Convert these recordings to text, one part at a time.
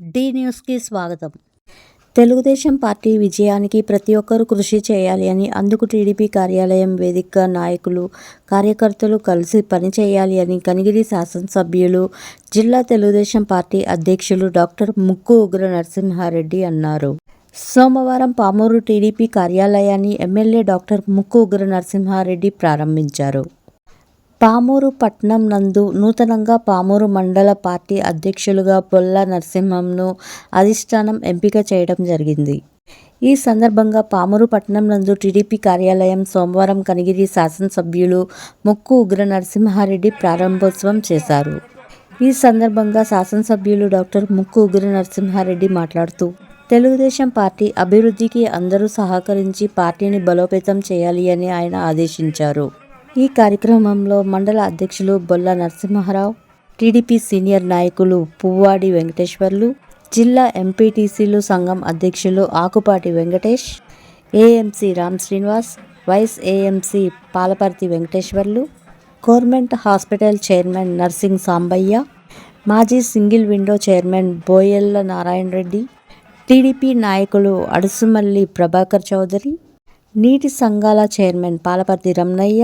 D న్యూస్కి స్వాగతం. Telugu Desam party విజయానికి ప్రతి ఒక్కరూ కృషి చేయాలి అని అందుకు టీడీపీ కార్యాలయం వేదికగా నాయకులు కార్యకర్తలు కలిసి పనిచేయాలి అని కనిగిరి శాసనసభ్యులు జిల్లా తెలుగుదేశం పార్టీ అధ్యక్షులు డాక్టర్ ముక్కు ఉగ్ర నరసింహారెడ్డి అన్నారు. సోమవారం పామూరు టీడీపీ కార్యాలయాన్ని ఎమ్మెల్యే డాక్టర్ ముక్కు ఉగ్ర నరసింహారెడ్డి ప్రారంభించారు. పామూరు పట్నం నందు నూతనంగా పామూరు మండల పార్టీ అధ్యక్షులుగా బొల్ల నరసింహంను అధిష్టానం ఎంపిక చేయడం జరిగింది. ఈ సందర్భంగా పామూరు పట్నం నందు టీడీపీ కార్యాలయం సోమవారం కనిగిరి శాసనసభ్యులు ముక్కు ఉగ్ర నరసింహారెడ్డి ప్రారంభోత్సవం చేశారు. ఈ సందర్భంగా శాసనసభ్యులు డాక్టర్ ముక్కు ఉగ్ర నరసింహారెడ్డి మాట్లాడుతూ తెలుగుదేశం పార్టీ అభివృద్ధికి అందరూ సహకరించి పార్టీని బలోపేతం చేయాలి అని ఆయన ఆదేశించారు. ఈ కార్యక్రమంలో మండల అధ్యక్షులు బొల్ల నరసింహారావు టీడీపీ సీనియర్ నాయకులు పువ్వాడి వెంకటేశ్వర్లు జిల్లా ఎంపీటీసీలు సంఘం అధ్యక్షులు Akupati Venkatesh AMC Ram Srinivas vice AMC Palaparthi Venkateswarlu government hospital chairman Narsing Sambaiah మాజీ single window chairman Boyella Narayana Reddy TDP నాయకులు అడుసుమల్లి ప్రభాకర్ చౌదరి నీటి సంఘాల చైర్మన్ పాలపర్తి రమణయ్య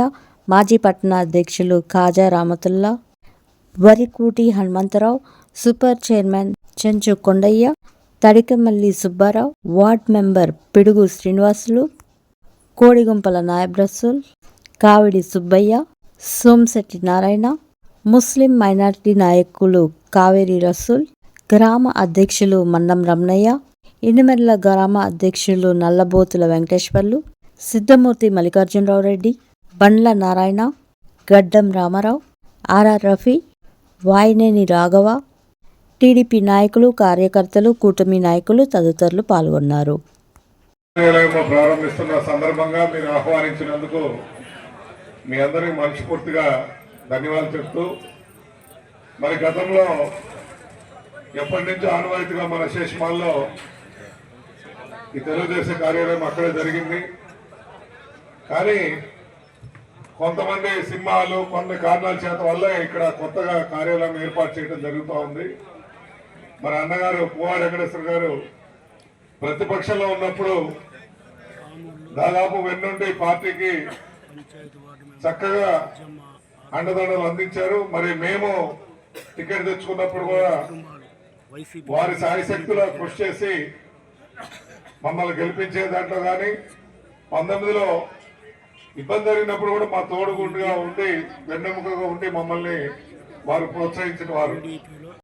మాజీ పట్టణాధ్యక్షులు Khaja Kaja Ramatullah Varikuti Hanumantha Rao super chairman Chenchu Kondaiah Tadikamalli Subba Rao ward member Pidugu Srinivasulu Kodigumpala Nayab Rasool Kavidi Subbaiah Somasetti Narayana Muslim minority నాయకులు కావేరి రసూల్ గ్రామ అధ్యక్షులు మండం రమణయ్య ఇనుమెర్ల గ్రామ అధ్యక్షులు Nallabothula Venkateswarlu Siddhamurthy Mallikarjunarao Reddy Bandla Narayana Gaddam Ramarao R R Rafi Vayineni Raghava TDP నాయకులు కార్యకర్తలు కూటమి నాయకులు తదితరులు పాల్గొన్నారు. ప్రారంభిస్తున్న సందర్భంగా మీరు ఆహ్వానించినందుకు మీ అందరికి మనస్ఫూర్తిగా ధన్యవాదాలు చెప్తూ మరి గతంలో ఎప్పటి నుంచో ఆనవాయితీగా మన శేషమాల్లో ఈ తెలుగుదేశం కార్యాలయం అక్కడే జరిగింది. కానీ కొంతమంది సింహాలు కొన్ని కారణాల చేత వల్ల ఇక్కడ కొత్తగా కార్యాలయం ఏర్పాటు చేయడం జరుగుతూ ఉంది. మరి అన్నగారు పువ్వ వెంకటేశ్వర గారు ప్రతిపక్షంలో ఉన్నప్పుడు దాదాపు వెన్నుండి పార్టీకి చక్కగా అండదండలు అందించారు. మరి మేము టికెట్ తెచ్చుకున్నప్పుడు కూడా వారి సాయశక్తుల కృషి చేసి మమ్మల్ని గెలిపించే దాంట్లో కానీ పంతొమ్మిదిలో ఇబ్బంది జరిగినప్పుడు కూడా మా తోడుగుండుగా ఉండి వెన్నెముకగా ఉండి మమ్మల్ని వారు ప్రోత్సహించిన వారు.